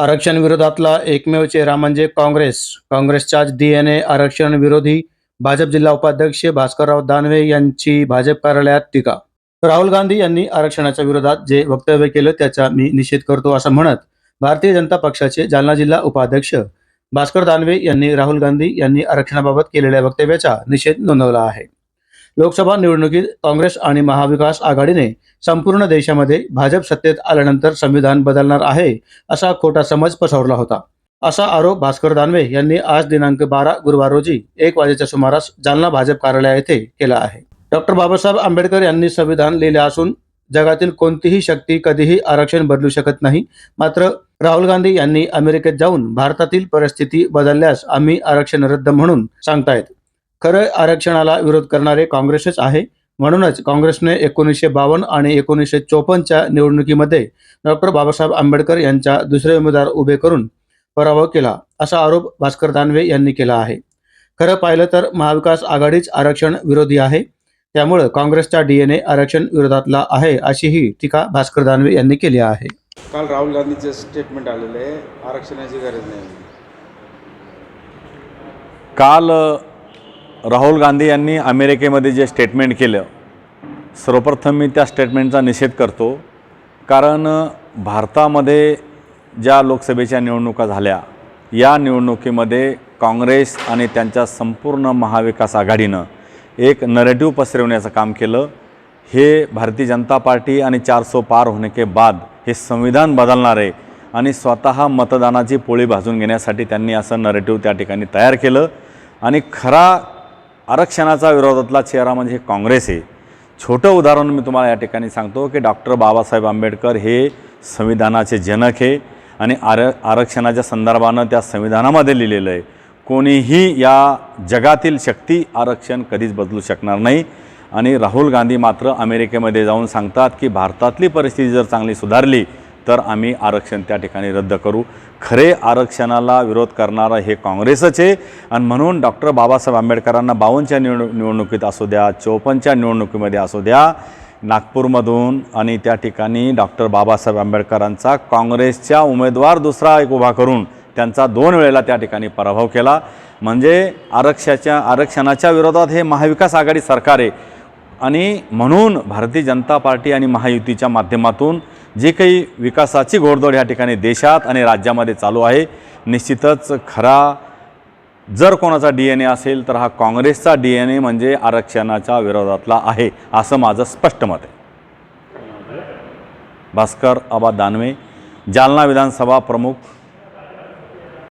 आरक्षण विरोधातला एकमेव चेहरा म्हणजे काँग्रेस. काँग्रेसच्याच ए आरक्षण विरोधी भाजप जिल्हा उपाध्यक्ष भास्करराव दानवे यांची भाजप कार्यालयात टीका. राहुल गांधी यांनी आरक्षणाच्या विरोधात जे वक्तव्य केलं त्याचा मी निषेध करतो असं म्हणत भारतीय जनता पक्षाचे जालना जिल्हा उपाध्यक्ष भास्कर दानवे यांनी राहुल गांधी यांनी आरक्षणाबाबत केलेल्या वक्तव्याचा निषेध नोंदवला आहे. लोकसभा निवडणुकीत काँग्रेस आणि महाविकास आघाडीने संपूर्ण देशामध्ये भाजप सत्तेत आल्यानंतर संविधान बदलणार आहे असा खोटा समज पसरवला होता. असा आरोप भास्कर दानवे यांनी आज दिनांक बारा गुरुवार रोजी एक वाजेच्या सुमारास जालना भाजप कार्यालय येथे केला आहे. डॉक्टर बाबासाहेब आंबेडकर यांनी संविधान लिहिले असून जगातील कोणतीही शक्ती कधीही आरक्षण बदलू शकत नाही. मात्र राहुल गांधी यांनी अमेरिकेत जाऊन भारतातील परिस्थिती बदलल्यास आम्ही आरक्षण रद्द म्हणून सांगतायत. खरं आरक्षणाला विरोध करणारे काँग्रेसच आहे. म्हणूनच काँग्रेसने एकोणीसशे बावन्न आणि एकोणीसशे चोपन्नच्या निवडणुकीमध्ये डॉक्टर बाबासाहेब आंबेडकर यांचा दुसरे उमेदवार उभे करून पराभव केला असा आरोप भास्कर दानवे यांनी केला आहे. खरं पाहिलं तर महाविकास आघाडीच आरक्षण विरोधी आहे. त्यामुळं काँग्रेसचा डीएनए आरक्षण विरोधातला आहे अशीही टीका भास्कर दानवे यांनी केली आहे. काल राहुल गांधीचे स्टेटमेंट आलेले आहे आरक्षणाची गरज नाही. काल राहुल गांधी यांनी अमेरिकेमध्ये जे स्टेटमेंट केलं सर्वप्रथम मी त्या स्टेटमेंटचा निषेध करतो. कारण भारतामध्ये ज्या लोकसभेच्या निवडणुका झाल्या या निवडणुकीमध्ये काँग्रेस आणि त्यांच्या संपूर्ण महाविकास आघाडीनं एक नरेटिव्ह पसरवण्याचं काम केलं. हे भारतीय जनता पार्टी आणि चार सो पार होणे के बाद हे संविधान बदलणार आहे आणि स्वतः मतदानाची पोळी भाजून घेण्यासाठी त्यांनी असं नरेटिव्ह त्या ठिकाणी तयार केलं. आणि खरा आरक्षणाचा विरोधातला चेहरा म्हणजे काँग्रेस आहे. छोटं उदाहरण मी तुम्हाला या ठिकाणी सांगतो की डॉक्टर बाबासाहेब आंबेडकर हे संविधानाचे जनक आहे आणि आर आरक्षणाच्या संदर्भानं त्या संविधानामध्ये लिहिलेलं आहे. कोणीही या जगातील शक्ती आरक्षण कधीच बदलू शकणार नाही. आणि राहुल गांधी मात्र अमेरिकेमध्ये जाऊन सांगतात की भारतातली परिस्थिती जर चांगली सुधारली तर आम्ही आरक्षण त्या ठिकाणी रद्द करू. खरे आरक्षणाला विरोध करणारं हे काँग्रेसच आहे. आणि म्हणून डॉक्टर बाबासाहेब आंबेडकरांना बावनच्या निवड निवडणुकीत असू द्या चोपन्नच्या निवडणुकीमध्ये असू द्या नागपूरमधून आणि त्या ठिकाणी डॉक्टर बाबासाहेब आंबेडकरांचा काँग्रेसच्या उमेदवार दुसरा एक उभा करून त्यांचा दोन वेळेला त्या ठिकाणी पराभव केला. म्हणजे आरक्षाच्या आरक्षणाच्या विरोधात हे महाविकास आघाडी सरकार आहे. आणि म्हणून भारतीय जनता पार्टी आणि महायुतीच्या माध्यमातून जे काही विकासाची घोडदौड या ठिकाणी देशात आणि राज्यामध्ये चालू आहे निश्चितच खरा जर कोणाचा डी एन ए असेल तर हा काँग्रेसचा डी एन ए म्हणजे आरक्षणाच्या विरोधातला आहे असं माझं स्पष्ट मत आहे. भास्कर आबा दानवे जालना विधानसभा प्रमुख